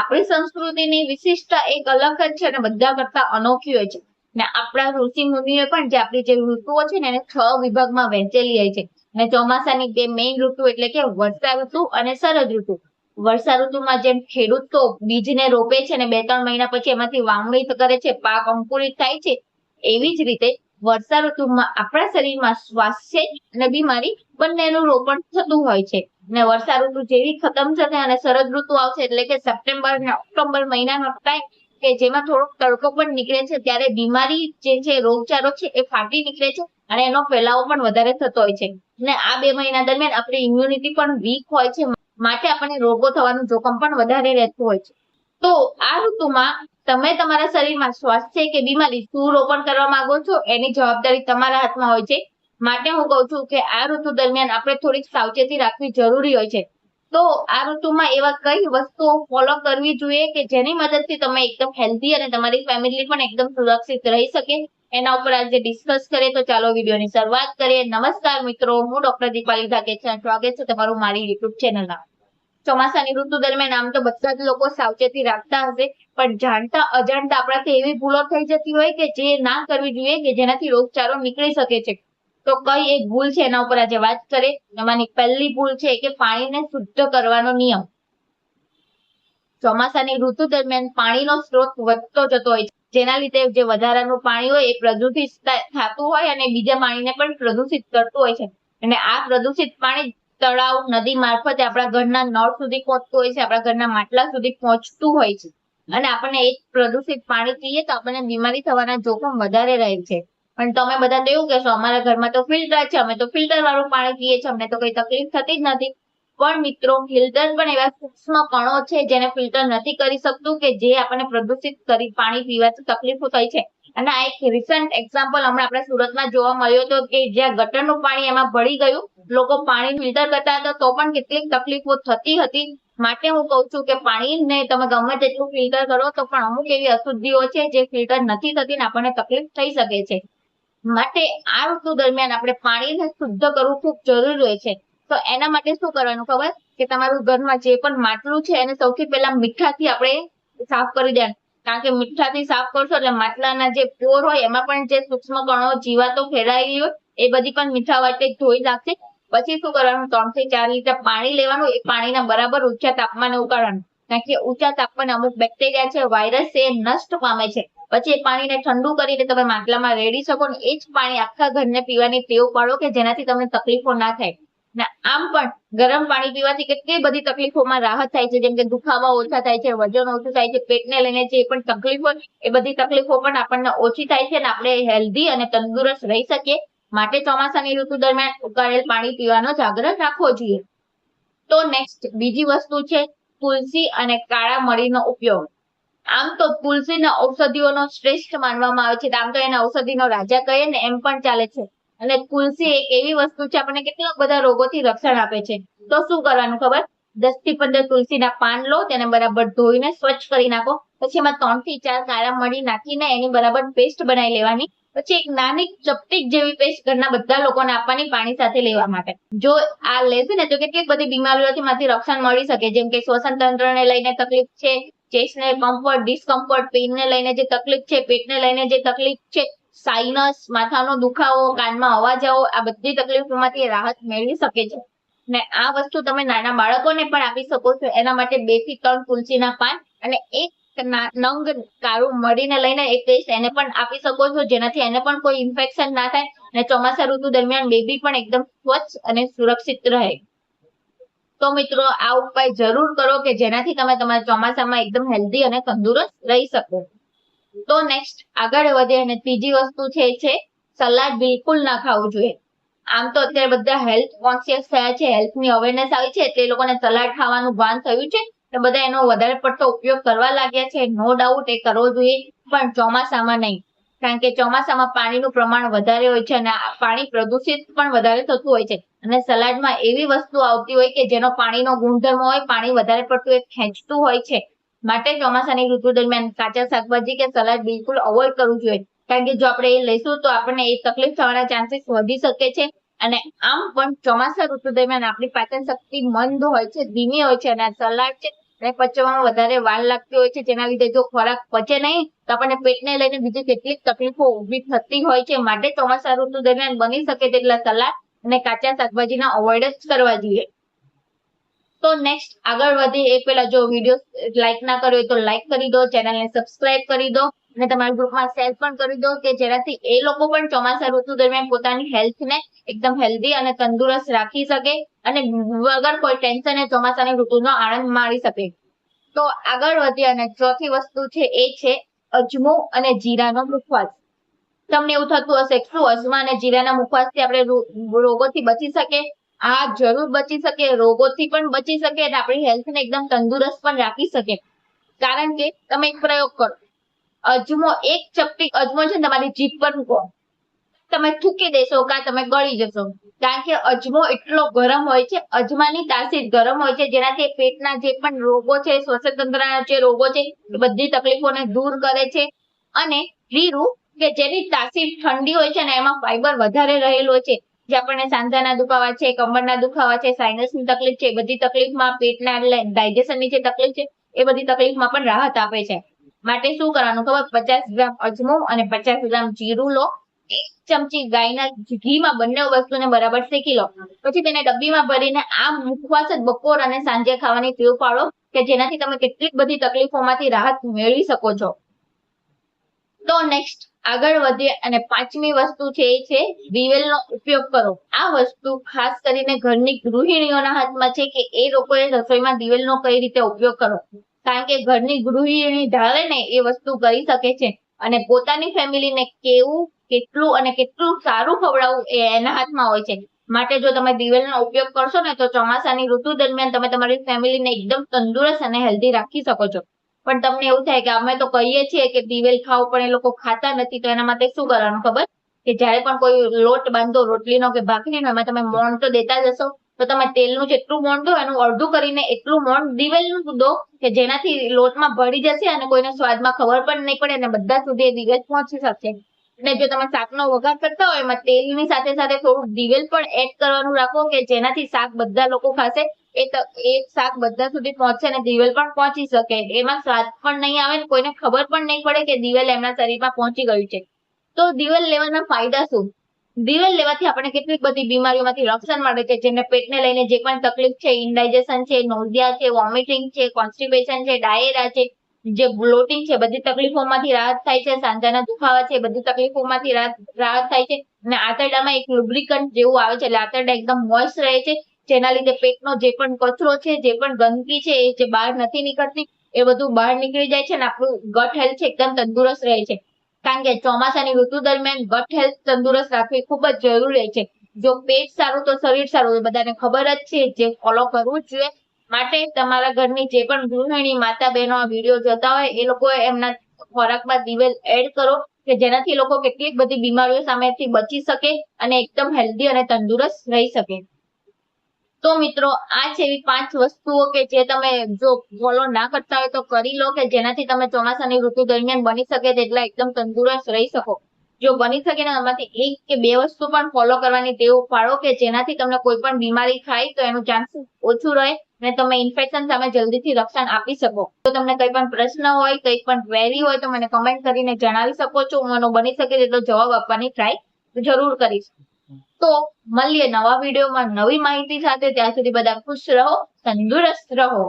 આપણી સંસ્કૃતિની વિશિષ્ટતા એક અલગ જ છે અને બધા કરતા અનોખી હોય છે. ને આપણા ઋષિ મુનિઓ પણ જે આપણી જે ઋતુઓ છે ને એને છ વિભાગમાં વહેંચેલી હોય છે. અને ચોમાસાની બે મેઇન ઋતુ એટલે કે વર્ષા ઋતુ અને શરદ ઋતુ. વર્ષા ઋતુમાં જેમ ખેડૂતો બીજને રોપે છે ને બે ત્રણ મહિના પછી એમાંથી વાવણી કરે છે, પાક અંકુરિત થાય છે, એવી જ રીતે વર્ષા ઋતુમાં આપણા શરીરમાં સ્વાસ્થ્ય અને બીમારી બંનેનું રોપણ થતું હોય છે. અને વર્ષા ઋતુ જેવી ખતમ થશે અને શરદ ઋતુ આવશે એટલે કે સપ્ટેમ્બર અને ઓક્ટોબર મહિનાનો ટાઈમ કે જેમાં થોડોક તડકો પણ નીકળે છે, ત્યારે બીમારી જે છે, રોગચાળો છે એ ફાટી નીકળે છે અને એનો ફેલાવો પણ વધારે થતો હોય છે. અને આ બે મહિના દરમિયાન આપણી ઇમ્યુનિટી પણ વીક હોય છે. માટે આપણને રોગો થવાનું જોખમ પણ વધારે રહેતું હોય છે. તો આ ઋતુમાં તમે તમારા શરીરમાં સ્વાસ્થ્ય કે બીમારી શું રોપણ કરવા માંગો છો, એની જવાબદારી તમારા હાથમાં હોય છે. માટે હું કહું છું કે આ ઋતુ દરમિયાન આપણે થોડીક સાવચેતી રાખવી જરૂરી હોય છે. તો આ ઋતુમાં એવા કઈ વસ્તુઓ ફોલો કરવી જોઈએ કે જેની મદદથી તમે એકદમ હેલ્ધી અને તમારી ફેમિલી પણ એકદમ સુરક્ષિત રહી શકે? એના ઉપર આજે ડિસ્કસ કરીએ તો ચાલો વિડીયોની શરૂઆત કરીએ. નમસ્કાર મિત્રો, હું ડોક્ટર દીપાલી ધાકેચા સ્વાગત છે તમારું મારી યુટ્યુબ ચેનલમાં ચોમાસાની ઋતુ દરમિયાન આમ તો બધા જ લોકો સાવચેતી રાખતા હશે, પણ જાણતા અજાણતા આપણાથી એવી ભૂલો થઈ જતી હોય કે જે ના કરવી જોઈએ કે જેનાથી રોગચાળો નીકળી શકે છે. તો કઈ એક ભૂલ છે એના ઉપર આજે વાત કરીએ. એમાંની પહેલી ભૂલ છે કે પાણીને શુદ્ધ કરવાનો નિયમ. ચોમાસાની ઋતુ દરમિયાન પાણીનો સ્ત્રોત વધતો જતો હોય છે. જેના લીધે જે વધારાનું પાણી હોય એ પ્રદૂષિત થતું હોય અને બીજા પાણીને પણ પ્રદૂષિત કરતું હોય છે. અને આ પ્રદૂષિત પાણી તળાવ નદી મારફતે આપણા ઘરના નળ સુધી પહોંચતું હોય છે, આપણા ઘરના માટલા સુધી પહોંચતું હોય છે. અને આપણને એક પ્રદૂષિત પાણી પીએ તો આપણને બીમારી થવાના જોખમ વધારે રહે છે. પણ તમે બધા તો એવું કહેશો, અમારા ઘરમાં તો ફિલ્ટર છે, અમે તો ફિલ્ટર વાળું પાણી પીએ છીએ, અમને તો કઈ તકલીફ થતી જ નથી. પણ મિત્રો, ફિલ્ટર પણ એવા સૂક્ષ્મ કણો છે જેને ફિલ્ટર નથી કરી શકતું કે જે આપણને પ્રદૂષિત કરી પાણી પીવાથી તકલીફો થઈ છે. અને આ એક રિસન્ટ એક્ઝામ્પલ હમણાં આપણે સુરતમાં જોવા મળ્યો હતો કે જ્યાં ગટરનું પાણી એમાં ભળી ગયું, લોકો પાણી ફિલ્ટર કરતા હતા, તો પણ કેટલીક તકલીફો થતી હતી. માટે હું કહું છું કે પાણીને તમે ગમે તેટલું ફિલ્ટર કરો, તો પણ અમુક એવી અશુદ્ધિઓ છે જે ફિલ્ટર નથી થતી ને આપણને તકલીફ થઈ શકે છે. માટે આ ઋતુ દરમિયાન આપણે પાણીને શુદ્ધ કરવું ખૂબ જરૂરી હોય છે. તો એના માટે શું કરવાનું ખબર? કે તમારું ઘરમાં જે પણ માટલું છે એને સૌથી પહેલા મીઠાથી આપણે સાફ કરી દેવાનું. કારણ કે મીઠાથી સાફ કરશો એટલે માટલાના જે પોર હોય એમાં પણ જે સૂક્ષ્મ કણો, જીવાતો ફેલાયેલી હોય, એ બધી પણ મીઠા વાટે ધોઈ નાખશે. પછી શું કરવાનું? ત્રણથી ચાર લીટર પાણી લેવાનું. એ પાણીના બરાબર ઊંચા તાપમાને ઉકાળવાનું. કારણ કે ઊંચા તાપમાને અમુક બેક્ટેરિયા છે, વાયરસ છે, એ નષ્ટ પામે છે. પછી એ પાણીને ઠંડુ કરીને તમે માટલામાં રેડી શકો ને એ જ પાણી આખા ઘરને પીવાની ટેવ પાડો કે જેનાથી તમને તકલીફો ના થાય. આમ પણ ગરમ પાણી પીવાથી કેટલી બધી તકલીફોમાં રાહત થાય છે. જેમ કે દુખાવા ઓછા થાય છે, વજન ઓછું થાય છે, પેટને લઈને જે પણ તકલીફ એ બધી તકલીફો પણ આપણને ઓછી થાય છે અને આપણે હેલ્ધી અને તંદુરસ્ત રહી શકીએ. માટે ચોમાસાની ઋતુ દરમિયાન ઉકાળેલ પાણી પીવાનો જ આગ્રહ રાખવો જોઈએ. તો નેક્સ્ટ બીજી વસ્તુ છે તુલસી અને કાળા મરીનો ઉપયોગ. આમ તો તુલસીના ઔષધિઓનો શ્રેષ્ઠ માનવામાં આવે છે. આમ તો એને ઔષધિનો રાજા કહીએ ને, એમ પણ ચાલે છે. અને તુલસી એક એવી વસ્તુ છે, આપણને કેટલા બધા રોગોથી રક્ષણ આપે છે. તો શું કરવાનું ખબર? દસથી પંદર તુલસીના પાન લો, તેને બરાબર ધોઈને સ્વચ્છ કરી નાખો. પછી એમાં ત્રણથી ચાર કાળા મળી નાખીને એની બરાબર પેસ્ટ બનાવી લેવાની. પછી એક નાની ચપટીક જેવી પેસ્ટ ઘરના બધા લોકોને આપવાની પાણી સાથે લેવા માટે. જો આ લેશે ને તો કેટલીક બધી બીમારીઓથી માંથી રક્ષણ મળી શકે. જેમ કે શ્વસન તંત્રને લઈને તકલીફ છે, ચેસ્ટને કમ્ફર્ટ ડિસ્કમ્ફર્ટ પેઇનને લઈને જે તકલીફ છે, પેટને લઈને જે તકલીફ છે સાઇનસ માથાનો દુખાવો, કાનમાં અવાજ આવો, આ બધી તકલીફોમાંથી રાહત મેળવી શકે છે. ને આ વસ્તુ તમે નાના બાળકોને પણ આપી શકો છો. એના માટે બેથી ત્રણ તુલસીના પાન અને એક નંગ કાળું મળીને લઈને એક પેસ્ટ એને પણ આપી શકો છો. જેનાથી એને પણ કોઈ ઇન્ફેક્શન ના થાય અને ચોમાસા ઋતુ દરમિયાન બેબી પણ એકદમ સ્વચ્છ અને સુરક્ષિત રહે. તો મિત્રો, આ ઉપાય જરૂર કરો કે જેનાથી તમે તમારા ચોમાસામાં એકદમ હેલ્ધી અને તંદુરસ્ત રહી શકો. તો નેક્સ્ટ આગળ વધે અને ત્રીજી વસ્તુ છે છે સલાડ બિલકુલ ના ખાવું જોઈએ. આમ તો અત્યારે બધા હેલ્થ કોન્શિયસ થયા છે હેલ્થની અવેરનેસ આવી છે તે લોકોને સલાડ ખાવાનું ભાન થયું છે તો બધા એનો વધારે પડતો ઉપયોગ કરવા લાગ્યા છે નો ડાઉટ એ કરવો જોઈએ, પણ ચોમાસામાં નહીં. કારણ કે ચોમાસામાં પાણીનું પ્રમાણ વધારે હોય છે અને પાણી પ્રદૂષિત પણ વધારે થતું હોય છે. અને સલાડમાં એવી વસ્તુ આવતી હોય કે જેનો પાણીનો ગુણધર્મ હોય, પાણી વધારે પડતું એ ખેંચતું હોય છે. માટે ચોમાસાની ઋતુ દરમિયાન કાચા શાકભાજી કે સલાડ બિલકુલ અવોઇડ કરવું જોઈએ કારણ કે જો આપણે એ લઈશું તો આપણને એ તકલીફ થવાના ચાન્સીસ વધી શકે છે. અને આમ પણ ચોમાસા ઋતુ દરમિયાન આપણી પાચન શક્તિ મંદ હોય છે, ધીમી હોય છે અને આ સલાડ છે અને પચવામાં વધારે વાર લાગતી હોય છે. જેના લીધે જો ખોરાક પચે નહીં, તો આપણને પેટને લઈને બીજી કેટલીક તકલીફો ઊભી થતી હોય છે. માટે ચોમાસા ઋતુ દરમિયાન બની શકે તેટલા સલાડ અને કાચા શાકભાજીના અવોઇડ જ કરવા જોઈએ. તો નેક્સ્ટ આગળ વધીએ એ પહેલા જો વીડિયો લાઈક ના કર્યો તો લાઈક કરી દો ચેનલને સબસ્ક્રાઇબ કરી દો, અને તમારા ગ્રુપમાં શેર પણ કરી દો, કે જેનાથી એ લોકો પણ ચોમાસા ઋતુ દરમિયાન પોતાની હેલ્થને એકદમ હેલ્ધી અને તંદુરસ્ત રાખી શકે, અને વગર કોઈ ટેન્શન ચોમાસાની ઋતુનો આનંદ માણી શકે. તો આગળ વધી અને ચોથી વસ્તુ છે એ છે અજમો અને જીરાનો મુખવાસ. તમને એવું થતું હશે શું અજમા અને જીરાના મુખવાસથી આપણે રોગોથી બચી શકે આ જરૂર બચી શકે, રોગોથી પણ બચી શકે અને આપણી હેલ્થને એકદમ તંદુરસ્ત પણ રાખી શકે. કારણ કે તમે એક પ્રયોગ કરો. અજમો, એક ચપટી અજમો છે તમારી જીભ પર મૂકો. તમે થૂકી દેશો કાં તમે ગળી જશો. કારણ કે અજમો એટલો ગરમ હોય છે, અજમાની તાસીર ગરમ હોય છે, જેનાથી પેટના જે પણ રોગો છે શ્વસન જે રોગો છે બધી તકલીફોને દૂર કરે છે. અને રીરું કે જેની તાસીર ઠંડી હોય છે ને, એમાં ફાઈબર વધારે રહેલું છે. જે આપણને સાંધાના દુખાવા છે, કમરના દુખાવા છે સાઇનસની તકલીફ છે બધી તકલીફમાં પેટના ડાયજેશનની જે તકલીફ છે, એ બધી તકલીફમાં પણ રાહત આપે છે. માટે શું કરવાનું ખબર? પચાસ ગ્રામ અજમો અને પચાસ ગ્રામ જીરું લો. એક ચમચી ગાયના ઘીમાં બંને વસ્તુને બરાબર શેકી લો. પછી તેને ડબ્બીમાં ભરીને આ મુખવાસ જ બપોર અને સાંજે ખાવાની ટેવ પાડો કે જેનાથી તમે કેટલીક બધી તકલીફોમાંથી રાહત મેળવી શકો છો. તો નેક્સ્ટ આગળ વધીએ અને પાંચમી વસ્તુ છે એ છે દિવેલનો ઉપયોગ કરો. આ વસ્તુ ખાસ કરીને ઘરની ગૃહિણીઓના હાથમાં છે કે એ લોકોએ રસોઈમાં દિવેલનો કઈ રીતે ઉપયોગ કરો. કારણ કે ઘરની ગૃહિણી ધારે ને એ વસ્તુ કરી શકે છે અને પોતાની ફેમિલીને કેવું, કેટલું અને કેટલું સારું ખવડાવવું એ એના હાથમાં હોય છે. માટે જો તમે દિવેલનો ઉપયોગ કરશો ને તો ચોમાસાની ઋતુ દરમિયાન તમે તમારી ફેમિલીને એકદમ તંદુરસ્ત અને હેલ્ધી રાખી શકો છો. પણ તમને એવું થાય કે અમે તો કહીએ છીએ કે દિવેલ ખાઓ પણ એ લોકો ખાતા નથી, તો એના માટે શું કરવાનું ખબર? કે જ્યારે પણ કોઈ લોટ બાંધો, રોટલીનો કે ભાખરીનો, એમાં તમે મોણ તો દેતા જશો તો તમે તેલનું જેટલું મોણ દો, એનું અડધું કરીને એટલું મોણ દિવેલનું દો કે જેનાથી લોટમાં ભળી જશે અને કોઈને સ્વાદમાં ખબર પણ નહીં પડે અને બધા સુધી એ દિવેલ પહોંચી શકશે અને જો તમે શાકનો વઘાર કરતા હોય, એમાં તેલની સાથે સાથે થોડું દિવેલ પણ એડ કરવાનું રાખો કે જેનાથી શાક બધા લોકો ખાશે. એ એ શાક બધા સુધી પહોંચશે અને દિવેલ પણ પહોંચી શકે. એમાં સ્વાદ પણ નહીં આવે ને કોઈને ખબર પણ નહીં પડે કે દિવેલ એમના શરીરમાં પહોંચી ગયું છે. તો દિવેલ લેવાના ફાયદા શું? દિવેલ લેવાથી આપણે કેટલીક બધી બીમારીઓમાંથી રક્ષણ મળે છે જેને પેટને લઈને જે પણ તકલીફ છે ઇન્ડાઇજેશન છે નોઝિયા છે વોમિટિંગ છે કોન્સ્ટિપેશન છે ડાયેરા છે, જે બ્લોટિંગ છે, બધી તકલીફોમાંથી રાહત થાય છે સાંધાના દુખાવા છે, બધી તકલીફોમાંથી રાહત રાહત થાય છે. અને આંતરડામાં એક લુબ્રિકન્ટ જેવું આવે છે, એટલે આંતરડા એકદમ મોઇસ્ટ રહે છે. જેના લીધે પેટનો જે પણ કચરો છે, જે પણ ગંદકી છે, એ જે બહાર નથી નીકળતી, એ બધું બહાર નીકળી જાય છે અને આપણું ગટ હેલ્થ એકદમ તંદુરસ્ત રહે છે. કારણ કે ચોમાસાની ઋતુ દરમિયાન ગટ હેલ્થ તંદુરસ્ત રાખવી ખૂબ જ જરૂરી છે. જો પેટ સારું તો શરીર સારું બધાને ખબર જ છે. જે ફોલો કરવું જ જોઈએ. માટે તમારા ઘરની જે પણ ગૃહિણી, માતા બહેનો આ વીડિયો જોતા હોય, એ લોકો એમના ખોરાકમાં દિવેલ એડ કરો કે જેનાથી લોકો કેટલીક બધી બીમારીઓ સામેથી બચી શકે અને એકદમ હેલ્ધી અને તંદુરસ્ત રહી શકે. તો મિત્રો, આ છે એવી પાંચ વસ્તુઓ કે જે તમે જો ફોલો ના કરતા હોય તો કરી લો કે જેનાથી તમે ચોમાસાની ઋતુ દરમિયાન બની શકે તેટલા એકદમ તંદુરસ્ત રહી શકો. જો બની શકે ને એમાંથી એક કે બે વસ્તુ પણ ફોલો કરવાની ટેવ પાડો કે જેનાથી તમને કોઈ પણ બીમારી થાય તો એનું ચાન્સ ઓછું રહે અને તમે ઇન્ફેક્શન સામે જલ્દીથી રક્ષણ આપી શકો. તો તમને કંઈ પણ પ્રશ્ન હોય, કંઈ પણ ક્વેરી હોય તો મને કમેન્ટ કરીને જણાવી શકો છો. હું એનો બની શકે તેટલો જવાબ આપવાની ટ્રાય જરૂર કરીશ. તો મળીએ નવા વિડીયોમાં નવી માહિતી સાથે. ત્યાં સુધી બધા ખુશ રહો તંદુરસ્ત રહો.